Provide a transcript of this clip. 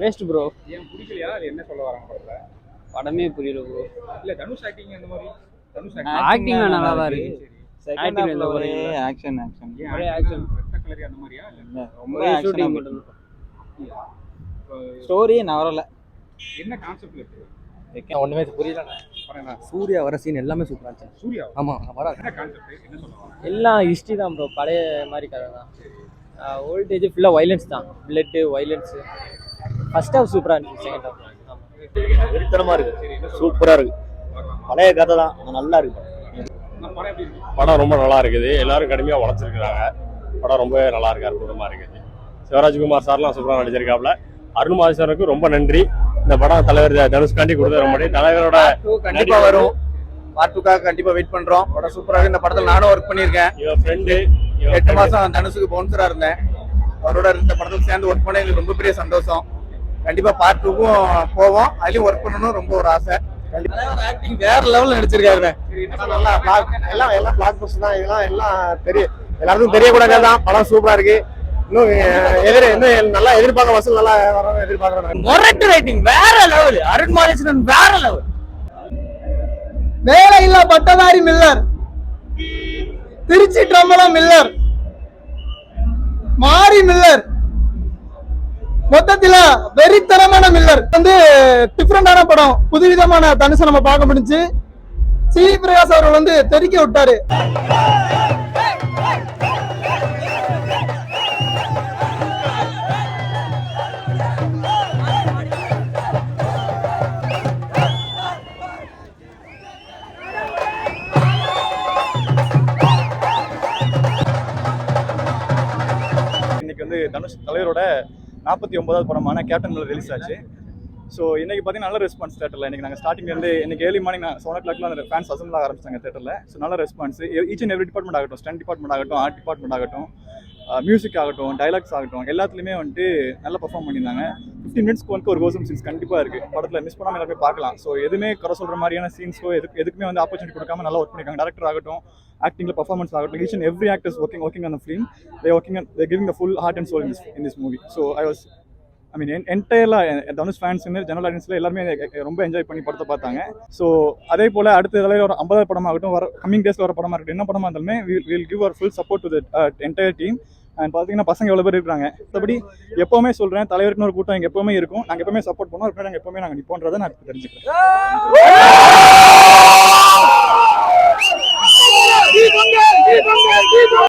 Waste bro ஏன் பிடிக்கலையா? அது என்ன சொல்ல வராங்க படத்துல? படமே புரியல ப்ரோ இல்ல தனுஷ் ஆக்டிங் அந்த மாதிரி. தனுஷ் ஆக்டிங் நல்லா தான் இருக்கு குறையும் இல்ல. ஆக்ஷன் ஆக்ஷன் ஏன் ஒரே action. ரத்த கலரி அந்த மாதிரியா? இல்ல. ரொம்ப ஒரே action ஷூட்டிங் ஆ மட்டும் ஸ்டோரியே நவரல என்ன கான்செப்ட்ல இருக்கு? ஒண்ணுமே புரியல? சூர்யா வர சீன் எல்லாமே சூப்பரா இருந்துச்சு. சூர்யா ஆமா வர கான்செப்ட் என்ன சொல்ல வராங்க? எல்லாம் ஹிஸ்ட்ரி தான் ப்ரோ பழைய மாதிரி கதை தான். ஓல்டேஜ் ஃபுல்லாக வைலன்ஸ் தான். பிளட்டு வைலன்ஸு ஃபர்ஸ்ட் ஹாஃப் சூப்பராக இருந்துச்சு செகண்ட் ஹாஃப் ஆமாம் வெறித்தனமா இருக்கு. சூப்பரா இருக்கு. பழைய கதை தான். நல்லா இருக்கு படம். ரொம்ப நல்லா இருக்குது. எல்லாரும் கடுமையாக உழைச்சிருக்கிறாங்க. படம் ரொம்ப நல்லா இருக்கு அற்புதமாக இருக்குது சிவராஜ்குமார் சார்லாம் சூப்பராக நடிச்சிருக்காப்புல அருண் மாதேஸ்வரனுக்கு ரொம்ப நன்றி. இந்த படம் தலைவர் தனுஷ்காண்டி கொடுத்த ரொம்ப. தலைவரோட கண்டிப்பா வரும். பார்ட் டூக்காக கண்டிப்பா வெயிட் பண்றோம். படம் சூப்பரா இருக்கு. இந்த படத்துல நானும் ஒர்க் பண்ணியிருக்கேன். இவன் ஃப்ரெண்டு எட்டு மாசம் தனுஷுக்கு பவுன்சரா இருந்தேன். அவரோட இந்த படத்துல சேர்ந்து ஒர்க் பண்ண எங்களுக்கு ரொம்ப பெரிய சந்தோஷம். கண்டிப்பா பார்ட் டூக்கும் போவோம். அதுலயும் ஒர்க் பண்ணணும் ரொம்ப ஒரு ஆசை. ஆக்டிங் வேற லெவல்ல நடிச்சிருக்காரு நல்லா எல்லாம் எல்லாம் பிளாக் பஸ்ட் தான். இதெல்லாம் எல்லாம் தெரிய எல்லாருக்கும் தெரியக்கூடாது தான். படம் சூப்பரா இருக்கு. இன்னும் எதிர இன்னும் நல்லா எதிர்பார்க்க வசூல் நல்லா வரணும் எதிர்பார்க்கறேன் மொரட்டு ரைட்டிங் வேற லெவல் அருண் மாலேஸ்வரன் வேற லெவல் வேலையில்லா பட்டதாரி மில்லர். திருச்சி ட்ரம்பலம் மில்லர். மாரி மில்லர். மொத்தத்துல வெறித்தனமான மில்லர். வந்து டிஃப்ரெண்டான படம். புதுவிதமான தனுசை நம்ம பார்க்க முடிஞ்சு சி. பிரகாஷ் அவர்கள் வந்து தெறிக்க விட்டாரு. தனுஷ் தலைவரோட நாற்பத்தி ஒன்பதாவது படமான கேப்டன் மில்லர் ரிலீஸ் ஆச்சு. ஸோ இன்றைக்கி பார்த்தீங்கன்னா நல்ல ரெஸ்பான்ஸ் தேட்டரில் இன்னைக்கு நாங்கள் ஸ்டார்டிங்லேருந்து இன்றைக்கி ஏர்லி மார்னிங் நான் செவன் ஓ கிளாக்லாம் அந்த ஃபேன்ஸ் அசம்பிள் ஆக ஆரம்பிச்சாங்க தேட்டரில் ஸோ நல்ல response each and every department ஆகட்டும் ஸ்டன் டிபார்ட்மெண்ட் ஆகட்டும் ஆர்ட் டிபார்ட்மெண்ட் ஆகட்டும் uh, மியூசிக் ஆகட்டும் டைலாக்ஸ் ஆகட்டும் எல்லாத்துலேயுமே வந்துட்டு நல்லா பர்ஃபார்ம் பண்ணியிருந்தாங்க. ஃபிஃப்டீன் மினிட்ஸ்க்கு வந்து ஒரு கோசம் சீன்ஸ் கண்டிப்பாக இருக்குது படத்தில் மிஸ் பண்ணாமல் எல்லாருமே பார்க்கலாம். ஸோ எதுவுமே குறை சொல்கிற மாதிரியான சீன்ஸோ எதுக்கு எதுக்குமே வந்து ஆப்பர்ச்சுனிட்டி கொடுக்காம நல்லா ஒர்க் பண்ணியிருக்காங்க டேரக்டர் ஆகட்டும் ஆக்டிங்கில் பர்ஃபார்மன்ஸ் ஆகட்டும் each and every actors working working on film they working they giving the full heart and soul in this in this movie so I was I mean என்டையர்லாக Dhanush fans general ஆடியன்ஸில் எல்லாருமே ரொம்ப enjoy பண்ணி படத்தை பார்த்தாங்க. So அதே போல் அடுத்த தலைவர் ஒரு ஐம்பதாவது படமாகட்டும் வர கம்மிங் டேஸில் வர படமாக இருக்கட்டும் என்ன படமாக இருந்தாலுமே will give our full support to the entire team பார்த்தீங்கன்னா பசங்க எவ்வளோ பேர் இருக்காங்க மற்றபடி எப்போவுமே சொல்கிறேன் தலைவருக்குன்னு ஒரு கூட்டம் எங்கள் எப்போவுமே இருக்கும். நாங்கள் எப்போவுமே சப்போர்ட் பண்ணுவோம். அதுக்கு நாங்கள் எப்போவுமே நாங்கள் நிப்போன்றதை நான் தெரிஞ்சுக்கிறேன்.